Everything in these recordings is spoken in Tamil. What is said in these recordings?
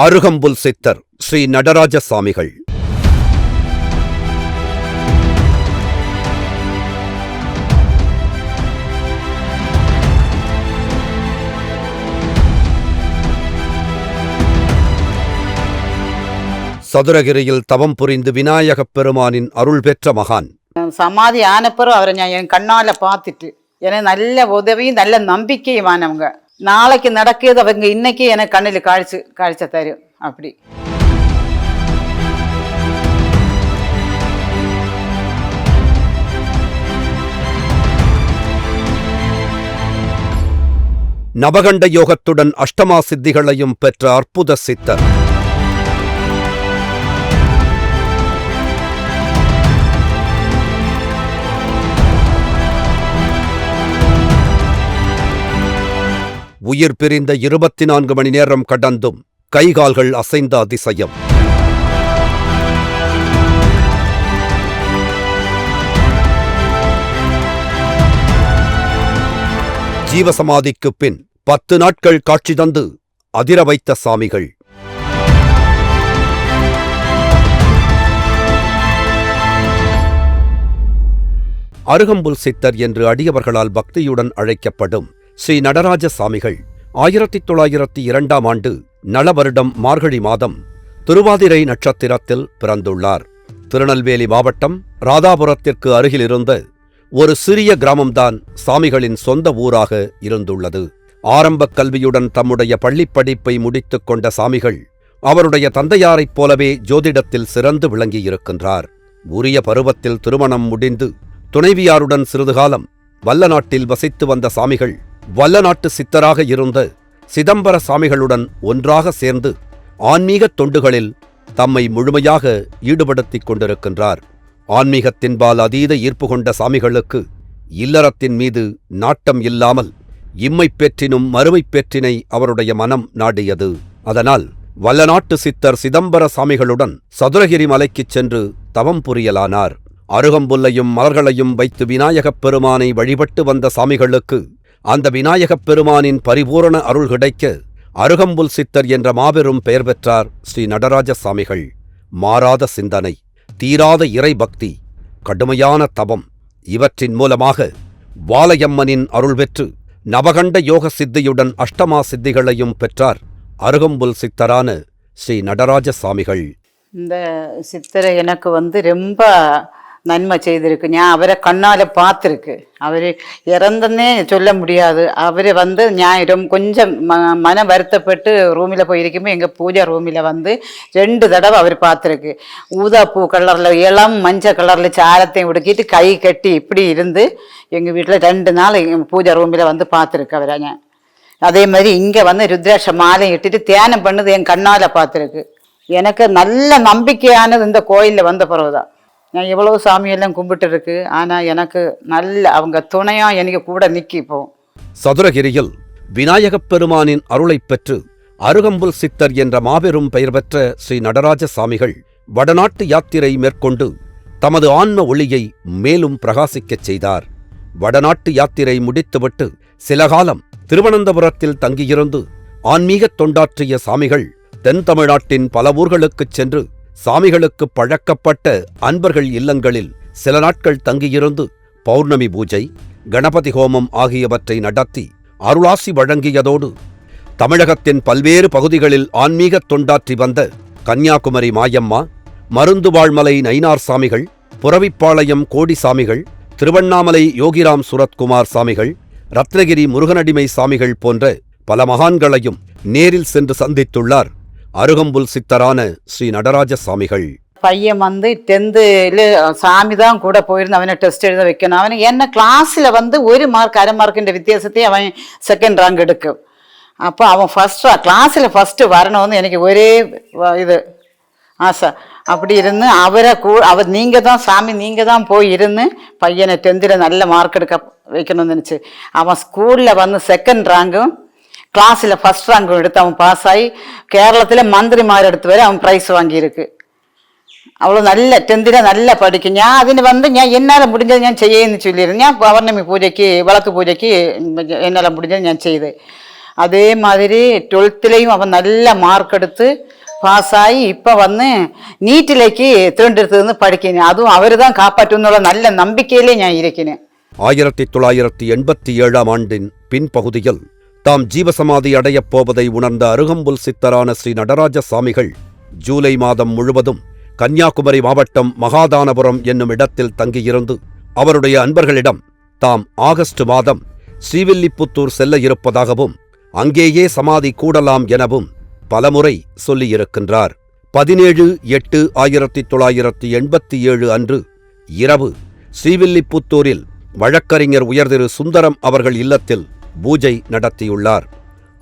அருகம்புல் சித்தர் ஸ்ரீ நடராஜ சாமிகள் சதுரகிரியில் தவம் புரிந்து விநாயகப் பெருமானின் அருள் பெற்ற மகான். சமாதி ஆனப்பறம் அவரை நான் என் கண்ணால் பார்த்துட்டு எனக்கு நல்ல உதவியும் நல்ல நம்பிக்கையுமானவங்க. நாளைக்கு நடக்குது அவங்க இன்னைக்கு எனக்கு கண்ணில் காய்ச்சி காய்ச்ச தரும். அப்படி. நவகண்ட யோகத்துடன் அஷ்டமா சித்திகளையும் பெற்ற அற்புத சித்தர். உயிர் பிரிந்த இருபத்தி நான்கு மணி நேரம் கடந்தும் கைகால்கள் அசைந்த அதிசயம். ஜீவசமாதிக்குப் பின் பத்து நாட்கள் காட்சி தந்து அதிர வைத்த சாமிகள். அருகம்புல் சித்தர் என்று அடியவர்களால் பக்தியுடன் அழைக்கப்படும் ஸ்ரீ நடராஜ சாமிகள். ஆயிரத்தி தொள்ளாயிரத்தி இரண்டாம் ஆண்டு நலவருடம் மார்கழி மாதம் திருவாதிரை நட்சத்திரத்தில் பிறந்துள்ளார். திருநெல்வேலி மாவட்டம் ராதாபுரத்திற்கு அருகிலிருந்த ஒரு சிறிய கிராமம்தான் சாமிகளின் சொந்த ஊராக இருந்துள்ளது. ஆரம்பக் கல்வியுடன் தம்முடைய பள்ளிப் படிப்பை முடித்துக் கொண்ட சாமிகள் அவருடைய தந்தையாரைப் போலவே ஜோதிடத்தில் சிறந்து விளங்கியிருக்கின்றார். உரிய பருவத்தில் திருமணம் முடிந்து துணைவியாருடன் சிறிது காலம் வல்ல நாட்டில் வசித்து வந்த சாமிகள் வல்ல நாட்டு சித்தராக இருந்த சிதம்பர சாமிகளுடன் ஒன்றாக சேர்ந்து ஆன்மீகத் தொண்டுகளில் தம்மை முழுமையாக ஈடுபடுத்திக் கொண்டிருக்கின்றார். ஆன்மீகத்தின்பால் அதீத ஈர்ப்பு கொண்ட சாமிகளுக்கு இல்லறத்தின் மீது நாட்டம் இல்லாமல் இம்மைப் பெற்றினும் மறுமைப் பெற்றினை அவருடைய மனம் நாடியது. அதனால் வல்லநாட்டு சித்தர் சிதம்பர சாமிகளுடன் சதுரகிரி மலைக்குச் சென்று தவம் புரியலானார். அருகம்புல்லையும் மலர்களையும் வைத்து விநாயகப் பெருமானை வழிபட்டு வந்த சாமிகளுக்கு அந்த விநாயகப் பெருமானின் பரிபூரண அருள் கிடைக்க அருகம்புல் சித்தர் என்ற மாபெரும் பெயர் பெற்றார் ஸ்ரீ நடராஜ சாமிகள் மாறாத சிந்தனை தீராத இறை பக்தி கடுமையான தவம் இவற்றின் மூலமாக வாலையம்மனின் அருள் பெற்று நவகண்ட யோக சித்தியுடன் அஷ்டமா சித்திகளையும் பெற்றார் அருகம்புல் சித்தரான ஸ்ரீ நடராஜ சாமிகள் இந்த சித்தரை எனக்கு வந்து ரொம்ப நன்மை செய்திருக்கு. நான் அவரை கண்ணால் பார்த்துருக்கு. அவர் இறந்தன்னே சொல்ல முடியாது. அவர் வந்து நான் ரொம்ப கொஞ்சம் ம மன வருத்தப்பட்டு ரூமில் போயிருக்கும்போது எங்கள் பூஜா ரூமில் வந்து ரெண்டு தடவை அவர் பார்த்துருக்கு. ஊதா பூ கலரில் இளம் மஞ்சள் கலரில் சாரத்தையும் உடுக்கிட்டு கை கட்டி இப்படி இருந்து எங்கள் வீட்டில் ரெண்டு நாள் பூஜா ரூமில் வந்து பார்த்துருக்கு அவரை ஞான் அதே மாதிரி இங்கே வந்து ருத்ராட்ச மாலை இட்டுட்டு தியானம் பண்ணது என் கண்ணால் பார்த்துருக்கு. எனக்கு நல்ல நம்பிக்கையானது இந்த கோயிலில் வந்த பிறகுதான். நான் எவ்வளோ சாமியெல்லாம் கும்பிட்டு இருக்கு ஆனால் எனக்கு நல்ல அவங்க துணையா எனக்கு கூட நிற்கி இப்போ. சதுரகிரியில் விநாயகப் பெருமானின் அருளைப் பெற்று அருகம்புல் சித்தர் என்ற மாபெரும் பெயர் பெற்ற ஸ்ரீ நடராஜ சாமிகள் வடநாட்டு யாத்திரை மேற்கொண்டு தமது ஆன்ம ஒளியை மேலும் பிரகாசிக்கச் செய்தார். வடநாட்டு யாத்திரை முடித்துவிட்டு சில காலம் திருவனந்தபுரத்தில் தங்கியிருந்து ஆன்மீகத் தொண்டாற்றிய சாமிகள் தென் தமிழ்நாட்டின் பல ஊர்களுக்குச் சென்று சாமிகளுக்கு பழக்கப்பட்ட அன்பர்கள் இல்லங்களில் சில நாட்கள் தங்கியிருந்து பௌர்ணமி பூஜை கணபதி ஹோமம் ஆகியவற்றை நடத்தி அருளாசி வழங்கியதோடு தமிழகத்தின் பல்வேறு பகுதிகளில் ஆன்மீகத் தொண்டாற்றி வந்த கன்னியாகுமரி மாயம்மா மருந்துவாழ்மலை நயினார் சாமிகள் புறவிப்பாளையம் கோடி சாமிகள் திருவண்ணாமலை யோகிராம் சுரத்குமார் சாமிகள் ரத்னகிரி முருகனடிமை சாமிகள் போன்ற பல மகான்களையும் நேரில் சென்று சந்தித்துள்ளார். அருகம்புல் சித்தரான ஸ்ரீ நடராஜ சாமிகள் பையன் வந்து டென்த்தில் சாமி தான் கூட போயிருந்து அவனை டெஸ்ட் எழுத வைக்கணும். அவன் என்ன கிளாஸில் வந்து ஒரு மார்க் அரை மார்க்கின்ற வித்தியாசத்தையும் அவன் செகண்ட் ரேங்க் எடுக்கும். அப்போ அவன் ஃபஸ்ட்டு கிளாஸில் ஃபஸ்ட்டு வரணும்னு எனக்கு ஒரே இது ஆசை. அப்படி இருந்து அவரை கூ அவர் நீங்கள் தான் சாமி நீங்கள் தான் போய் இருந்து பையனை டென்த்தில் நல்ல மார்க் எடுக்க வைக்கணும்னு நினச்சி. அவன் ஸ்கூலில் வந்து செகண்ட் ரேங்கும் கிளாஸில் ഫസ്റ്റ് റാങ്ക് எடுத்து அவன் பாஸ் കേരളത്തിലെ கேரளத்தில் മന്ത്രിമാരെടുത്ത് വരെ അവൻ പ്രൈസ് വാങ്ങിയിരിക്ക്. അവൾ നല്ല ടെന്തിനെ നല്ല പഠിക്കും. ഞാൻ അതിന് വന്ന് ഞാൻ എന്നാലും മുടിഞ്ഞത് ഞാൻ ചെയ്യുമെന്ന് ചൊല്ലിയിരുന്നു. ഞാൻ പൗർണമി പൂജയ്ക്ക് വിളക്ക് പൂജയ്ക്ക് എന്നാലും മുടിഞ്ഞത് ഞാൻ ചെയ്ത്. അതേമാതിരി ട്വൽത്തിലെയും അവൻ നല്ല മാർക്ക് എടുത്ത് പാസ്സായി. ഇപ്പം വന്ന് നീറ്റിലേക്ക് തിരുവനന്തപുരത്ത് നിന്ന് പഠിക്കുന്നു അതും അവർ താൻ കാപ്പാറ്റുന്നുള്ള നല്ല നമ്പിക്കയിലേ ഞാൻ ഇരിക്കുന്നു ആയിരത്തി തൊള്ളായിരത്തി എൺപത്തി ഏഴാം ആണ്ടിൻ പിൻപകുതിയിൽ தாம் ஜீவசமாதி அடையப் போவதை உணர்ந்த அருகம்புல் சித்தரான ஸ்ரீ நடராஜ சாமிகள் ஜூலை மாதம் முழுவதும் கன்னியாகுமரி மாவட்டம் மகாதானபுரம் என்னும் இடத்தில் தங்கியிருந்து அவருடைய அன்பர்களிடம் தாம் ஆகஸ்ட் மாதம் ஸ்ரீவில்லிபுத்தூர் செல்ல இருப்பதாகவும் அங்கேயே சமாதி கூடலாம் எனவும் பலமுறை சொல்லியிருக்கின்றார். பதினேழு எட்டு ஆயிரத்தி தொள்ளாயிரத்தி எண்பத்தி ஏழு அன்று இரவு ஸ்ரீவில்லிபுத்தூரில் வழக்கறிஞர் உயர்திரு சுந்தரம் அவர்கள் இல்லத்தில் பூஜை நடத்தியுள்ளார்.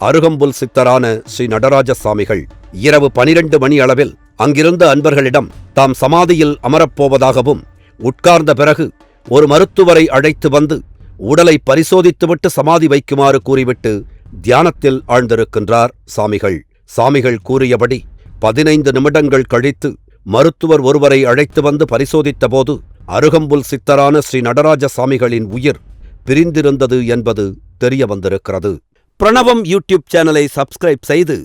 அருகம்புல் சித்தரான ஸ்ரீ நடராஜசாமிகள் இரவு பனிரெண்டு மணி அளவில் அங்கிருந்த அன்பர்களிடம் தாம் சமாதியில் அமரப்போவதாகவும் உட்கார்ந்த பிறகு ஒரு மருத்துவரை அழைத்து வந்து உடலை பரிசோதித்துவிட்டு சமாதி வைக்குமாறு கூறிவிட்டு தியானத்தில் ஆழ்ந்திருக்கின்றார் சாமிகள். சாமிகள் கூறியபடி பதினைந்து நிமிடங்கள் கழித்து மருத்துவர் ஒருவரை அழைத்து வந்து பரிசோதித்தபோது அருகம்புல் சித்தரான ஸ்ரீ நடராஜ சாமிகளின் உயிர் பிரிந்திருந்தது என்பது தெரிய வந்திருக்கிறது பிரணவம் யூடியூப் சேனலை சப்ஸ்கிரைப் செய்து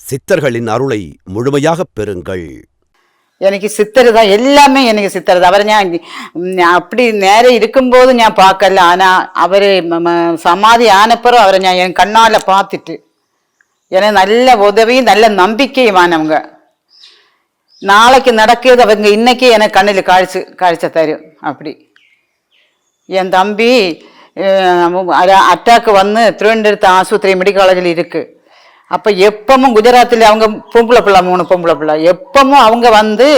சித்தர்களின் அருளை முழுமையாக பெறுங்கள். எனக்கு சித்தர் தான் எல்லாமே எனக்கு சித்தர் தான். அவரை ஞான் அப்படி நேரம் இருக்கும்போது ஞான் பார்க்கல. ஆனால் அவர் சமாதி ஆனப்புறம் அவரை ஞான் என் கண்ணால் பார்த்துட்டு எனக்கு நல்ல உதவியும் நல்ல நம்பிக்கையுமானவங்க. நாளைக்கு நடக்கிறது அவங்க இன்னைக்கு எனக்கு கண்ணில் காய்ச்சி காய்ச்ச தரும். அப்படி. என் தம்பி அட்டாக் வந்து திருவனந்தபுரத்து ஆஸ்பத்திரி மெடிக்கல் காலேஜில் இருக்குது அப்போ எப்பவும் குஜராத்தில் அவங்க பொம்பளை பிள்ளை மூணு பொம்பளை பிள்ளை எப்பவும் அவங்க வந்து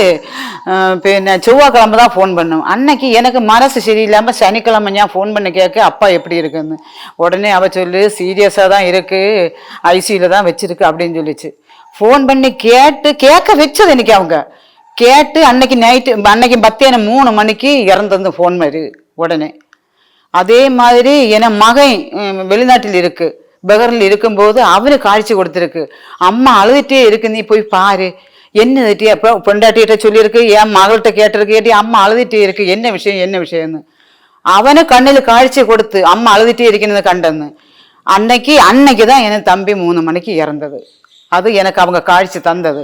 பின்ன செவ்வாய்க்கிழமை தான் ஃபோன் பண்ணும் அன்னைக்கு எனக்கு மனசு சரியில்லாமல் சனிக்கிழமை நான் ஃபோன் பண்ணி கேட்க அப்பா எப்படி இருக்குன்னு உடனே அவ சொல்லு சீரியஸாக தான் இருக்குது ஐசியில் தான் வச்சிருக்கு அப்படின்னு சொல்லிச்சு ஃபோன் பண்ணி கேட்டு கேட்க வச்சது இன்னைக்கு அவங்க கேட்டு அன்னைக்கு நைட்டு அன்னைக்கு மத்தியானம் மூணு மணிக்கு இறந்தது ஃபோன் மாதிரி உடனே அதே மாதிரி என் மகன் வெளிநாட்டில் இருக்கு. பெகரில் இருக்கும்போது அவனு காய்ச்சி கொடுத்துருக்கு. அம்மா அழுதுகிட்டே இருக்கு நீ போய் பாரு. என்ன திட்டி அப்போ பொண்டாட்டிகிட்ட சொல்லியிருக்கு என் மகள்கிட்ட கேட்டிருக்கு. ஏட்டி அம்மா அழுதுகிட்டே இருக்கு. என்ன விஷயம் என்ன விஷயம்னு? அவனு கண்ணில் காய்ச்சி கொடுத்து அம்மா அழுதுகிட்டே இருக்கிறது கண்டன்னு. அன்னைக்கு அன்னைக்கு தான் என் தம்பி மூணு மணிக்கு இறந்தது. அது எனக்கு அவங்க காய்ச்சி தந்தது.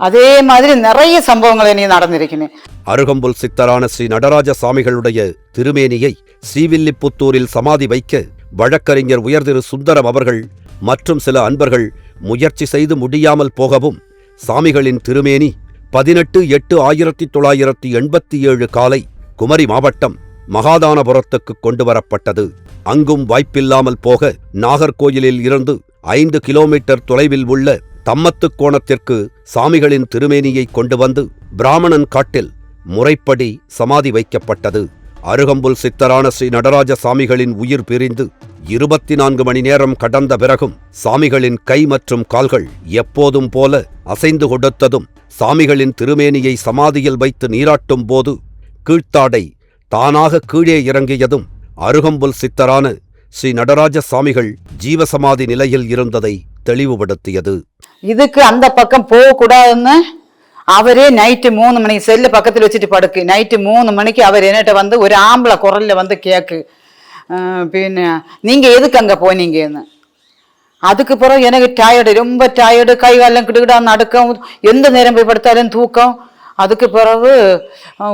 அதே மாதிரி நிறைய சம்பவங்கள் இனி நடந்திருக்குன்னு அருகம்புல் சித்தரான ஸ்ரீ நடராஜ சாமிகளுடைய திருமேனியை ஸ்ரீவில்லிபுத்தூரில் சமாதி வைக்க வழக்கறிஞர் உயர்திரு சுந்தரம் அவர்கள் மற்றும் சில அன்பர்கள் முயற்சி செய்து முடியாமல் போகவும் சாமிகளின் திருமேனி பதினெட்டு எட்டு ஆயிரத்தி தொள்ளாயிரத்தி எண்பத்தி ஏழு காலை குமரி மாவட்டம் மகாதானபுரத்துக்கு கொண்டு வரப்பட்டது அங்கும் வாய்ப்பில்லாமல் போக நாகர்கோயிலில் இருந்து ஐந்து கிலோமீட்டர் தொலைவில் உள்ள தம்மத்துக் கோணத்திற்கு சாமிகளின் திருமேனியை கொண்டு வந்து பிராமணன் காட்டில் முறைப்படி சமாதி வைக்கப்பட்டது. அருகம்புல் சித்தரான ஸ்ரீ நடராஜ சாமிகளின் உயிர் பிரிந்து இருபத்தி நான்கு மணி நேரம் கடந்த பிறகும் சாமிகளின் கை மற்றும் கால்கள் எப்போதும் போல அசைந்து கொடுத்ததும் சாமிகளின் திருமேனியை சமாதியில் வைத்து நீராட்டும் போது கீழ்த்தாடை தானாக கீழே இறங்கியதும் அருகம்புல் சித்தரான ஸ்ரீ நடராஜ சாமிகள் ஜீவசமாதி நிலையில் இருந்ததை தெளிவுபடுத்தியது. இதுக்கு அந்த பக்கம் போகக்கூடாதுன்னு அவரே நைட்டு மூணு மணிக்கு செல்லு பக்கத்தில் வச்சுட்டு படுக்கு. நைட்டு மூணு மணிக்கு அவர் என்னட்ட வந்து ஒரு ஆம்பளை குரலில் வந்து கேட்கு பின்ன நீங்கள் எதுக்கு அங்கே போனீங்கன்னு? அதுக்கு பிறகு எனக்கு டயர்டு ரொம்ப டயர்டு கை காலம் கிட்டுக்கிட்டா நடக்கும். எந்த நேரம் போய் படுத்தாலும் தூக்கம். அதுக்கு பிறகு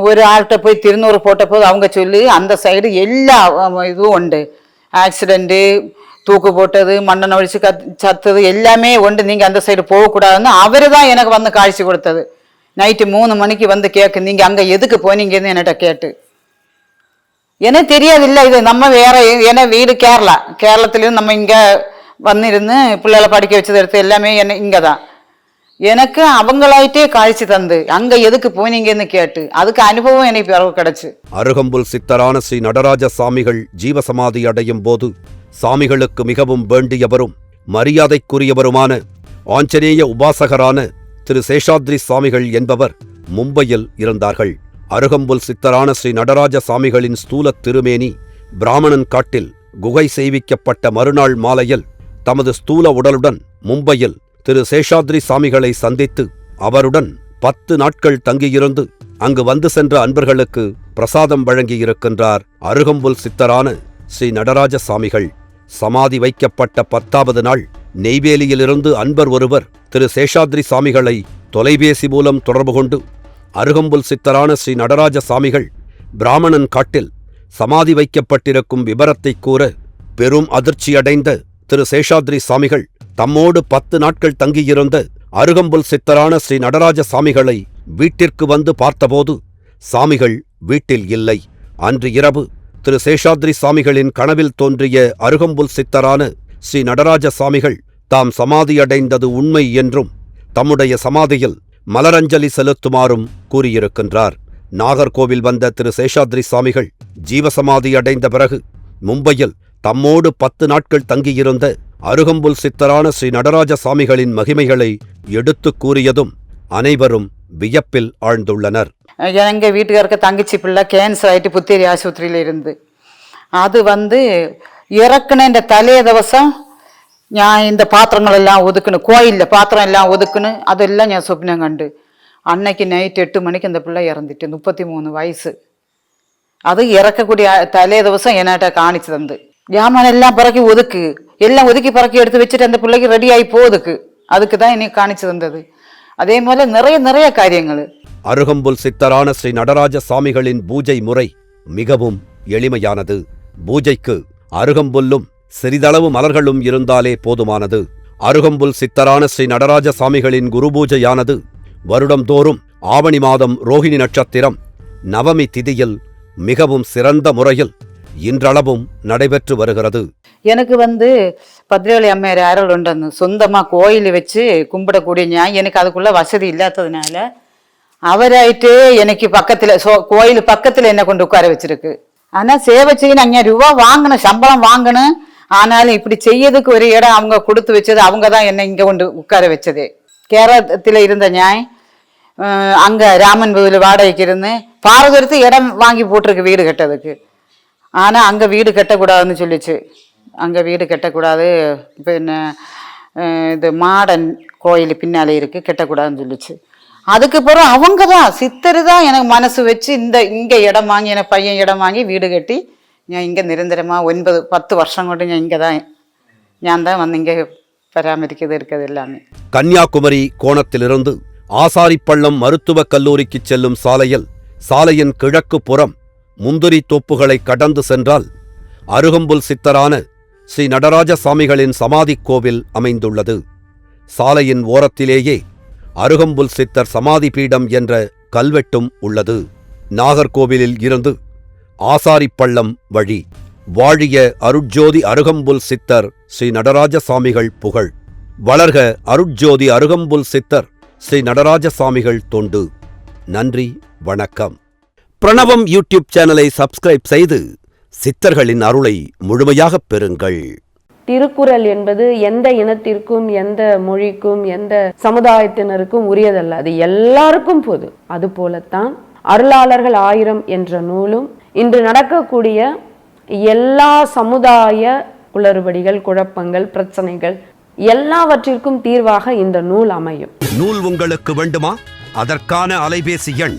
ஒரு ஆள்கிட்ட போய் திருநூறு போட்ட போது அவங்க சொல்லி அந்த சைடு எல்லா இதுவும் உண்டு. ஆக்சிடெண்ட்டு தூக்கு போட்டது மண்ணெண்ணெய் ஒழிச்சு கத் சத்தது எல்லாமே உண்டு நீங்கள் அந்த சைடு போகக்கூடாதுன்னு அவர் தான் எனக்கு வந்து காய்ச்சி கொடுத்தது. நைட்டு மூணு மணிக்கு வந்து கேட்கு நீங்கள் அங்கே எதுக்கு போனீங்கன்னு என்கிட்ட கேட்டு. எனக்கு தெரியாது இல்லை இது நம்ம வேற ஏன்னா வீடு கேரளா. கேரளத்துலேருந்து நம்ம இங்கே வந்திருந்து பிள்ளைகளை படிக்க வச்சது எடுத்து எல்லாமே என்ன இங்கே தான் எனக்கு அவங்களாயிட்டே காய்ச்சி தந்து. அங்க எதுக்கு போனீங்கன்னு கேட்டு? அதுக்கு அனுபவம் எனக்கு பிறகு அருகம்புல் சித்தரான ஸ்ரீ நடராஜ சாமிகள் ஜீவசமாதி அடையும் போது சாமிகளுக்கு மிகவும் வேண்டியவரும் மரியாதைக்குரியவருமான ஆஞ்சநேய உபாசகரான திரு சேஷாத்ரி சாமிகள் என்பவர் மும்பையில் இருந்தார்கள். அருகம்புல் சித்தரான ஸ்ரீ நடராஜ சாமிகளின் ஸ்தூலத் திருமேனி பிராமணன் காட்டில் குகை செய்விக்கப்பட்ட மறுநாள் மாலையில் தமது ஸ்தூல உடலுடன் மும்பையில் திரு சேஷாத்ரி சாமிகளை சந்தித்து அவருடன் பத்து நாட்கள் தங்கியிருந்து அங்கு வந்து சென்ற அன்பர்களுக்கு பிரசாதம் வழங்கியிருக்கின்றார் அருகம்புல் சித்தரான ஸ்ரீ நடராஜ சாமிகள். சமாதி வைக்கப்பட்ட பத்தாவது நாள் நெய்வேலியிலிருந்து அன்பர் ஒருவர் திரு சேஷாத்ரி சாமிகளை தொலைபேசி மூலம் தொடர்பு கொண்டு அருகம்புல் சித்தரான ஸ்ரீ நடராஜ சாமிகள் பிராமணன் காட்டில் சமாதி வைக்கப்பட்டிருக்கும் விபரத்தை கூற பெரும் அதிர்ச்சியடைந்த திரு சேஷாத்ரி சாமிகள் தம்மோடு பத்து நாட்கள் தங்கியிருந்த அருகம்புல் சித்தரான ஸ்ரீ நடராஜ சாமிகளை வீட்டிற்கு வந்து பார்த்தபோது சாமிகள் வீட்டில் இல்லை. அன்று இரவு திரு சேஷாத்ரி சாமிகளின் கனவில் தோன்றிய அருகம்புல் சித்தரான ஸ்ரீ நடராஜ சாமிகள் தாம் சமாதியடைந்தது உண்மை என்றும் தம்முடைய சமாதியில் மலரஞ்சலி செலுத்துமாறும் கூறியிருக்கின்றார். நாகர்கோவில் வந்த திரு சேஷாத்ரி சாமிகள் ஜீவசமாதி அடைந்த பிறகு மும்பையில் தம்மோடு பத்து நாட்கள் தங்கியிருந்த அருகம்புல் சித்தரான ஸ்ரீ நடராஜ சாமிகளின் மகிமைகளை எடுத்துக் கூறியதும் அனைவரும் வியப்பில் ஆழ்ந்துள்ளனர் எங்க வீட்டுக்காருக்கு தங்கச்சி பிள்ளை கேன்சர் ஆயிட்டு புத்தேரி ஆஸ்பத்திரியில இருந்து அது வந்து இறக்குன இந்த தலைய ദിവസം ഞാൻ இந்த பாத்திரங்களெல்லாம் ஒதுக்குன்னு கோயிலில் பாத்திரம் எல்லாம் ஒதுக்குன்னு அதெல்லாம் ഞാൻ സ്വപ്നം കണ്ട് அன்னைக்கு நைட் எட்டு மணிக்கு அந்த பிள்ளை இறந்துட்டு முப்பத்தி மூணு வயசு அது இறக்கக்கூடிய தலே ദിവസം என்கிட்ட காணிச்சு ஜாமான் எல்லாம் பிறக்கி ஒதுக்கு. எல்லாம் ஒதுக்கி பிறக்கி எடுத்து வச்சுட்டு அந்த பிள்ளைக்கு ரெடி ஆகி போகுதுக்கு அதுக்கு தான் இன்னைக்கு காணிச்சு தந்தது அதே போல நிறைய நிறைய காரியங்கள். அருகம்புல் சித்தரான ஸ்ரீ நடராஜ சாமிகளின் பூஜை முறை மிகவும் எளிமையானது. பூஜைக்கு அருகம்புல்லும் சிறிதளவு மலர்களும் இருந்தாலே போதுமானது. அருகம்புல் சித்தரான ஸ்ரீ நடராஜ சாமிகளின் குரு பூஜையானது வருடம்தோறும் ஆவணி மாதம் ரோஹிணி நட்சத்திரம் நவமி திதியில் மிகவும் சிறந்த முறையில் இன்றளவும் நடைபெற்று வருகிறது. எனக்கு வந்து பத்திரவளி அம்மையார் அருள் உண்டு சொந்தமாக கோயில் வச்சு கும்பிடக்கூடிய ஞான் எனக்கு அதுக்குள்ள வசதி இல்லாததுனால அவராயிட்டே எனக்கு பக்கத்தில் சோ கோயில் பக்கத்தில் என்னை கொண்டு உட்கார வச்சிருக்கு. ஆனால் சேவை செய்ய அங்கே ரூபா வாங்கணும் சம்பளம் வாங்கணும். ஆனாலும் இப்படி செய்யறதுக்கு ஒரு இடம் அவங்க கொடுத்து வச்சது அவங்க தான் என்னை இங்கே கொண்டு உட்கார வச்சது. கேரளத்தில் இருந்த ஞாய் அங்கே ராமன் கோவில் வாடகைக்கு இருந்து பாரதூரத்து இடம் வாங்கி போட்டிருக்கு வீடு கட்டதுக்கு ஆனால் அங்கே வீடு கட்டக்கூடாதுன்னு சொல்லிச்சு அங்கே வீடு கட்டக்கூடாது பின்ன அஹ், இது மாடன் கோயில் பின்னாலே இருக்குது கட்டக்கூடாதுன்னு சொல்லிச்சு அதுக்கு பிறகு அவங்க தான் சித்தர் தான் எனக்கு மனசு வச்சு இந்த இங்கே இடம் வாங்கி எனக்கு பையன் இடம் வாங்கி வீடு கட்டி ഞാൻ இங்கே நிரந்தரமாக ஒன்பது பத்து வருஷம் കൊണ്ട് ഞാൻ இங்கே தான் ഞാൻ தான் வந்து இங்கே பராமரிக்கிறது இருக்கிறது எல்லாமே கன்னியாகுமரி கோணத்திலிருந்து ஆசாரிப்பள்ளம் மருத்துவக் கல்லூரிக்குச் செல்லும் சாலையில் சாலையின் கிழக்கு புறம் முந்திரி தோப்புகளை கடந்து சென்றால் அருகம்புல் சித்தரான ஸ்ரீ நடராஜ சாமிகளின் சமாதிக் கோவில் அமைந்துள்ளது. சாலையின் ஓரத்திலேயே அருகம்புல் சித்தர் சமாதி பீடம் என்ற கல்வெட்டும் உள்ளது. நாகர்கோவிலில் இருந்து ஆசாரிப்பள்ளம் வழி வாழிய அருட்ஜோதி அருகம்புல் சித்தர் ஸ்ரீ நடராஜசாமிகள் புகழ். வளர்க அருட்ஜோதி அருகம்புல் சித்தர் ஸ்ரீ நடராஜசாமிகள் தொண்டு. நன்றி வணக்கம். பிரணவம் யூடியூப் சேனலை சப்ஸ்கிரைப் செய்து சித்தர்களின் அருளை முழுமையாகப் பெறுங்கள். திருக்குறள் என்பது எந்த இனத்திற்கும் எந்த மொழிக்கும் எந்த சமுதாயத்தினருக்கும் உரியதல்ல. அது எல்லாருக்கும் பொது. அது போலத்தான் அருளாளர்கள் ஆயிரம் என்ற நூலும் இன்று நடக்கக்கூடிய எல்லா சமுதாய குளறுபடிகள் குழப்பங்கள் பிரச்சனைகள் எல்லாவற்றிற்கும் தீர்வாக இந்த நூல் அமையும். நூல் உங்களுக்கு வேண்டுமா? அதற்கான அலைபேசி எண்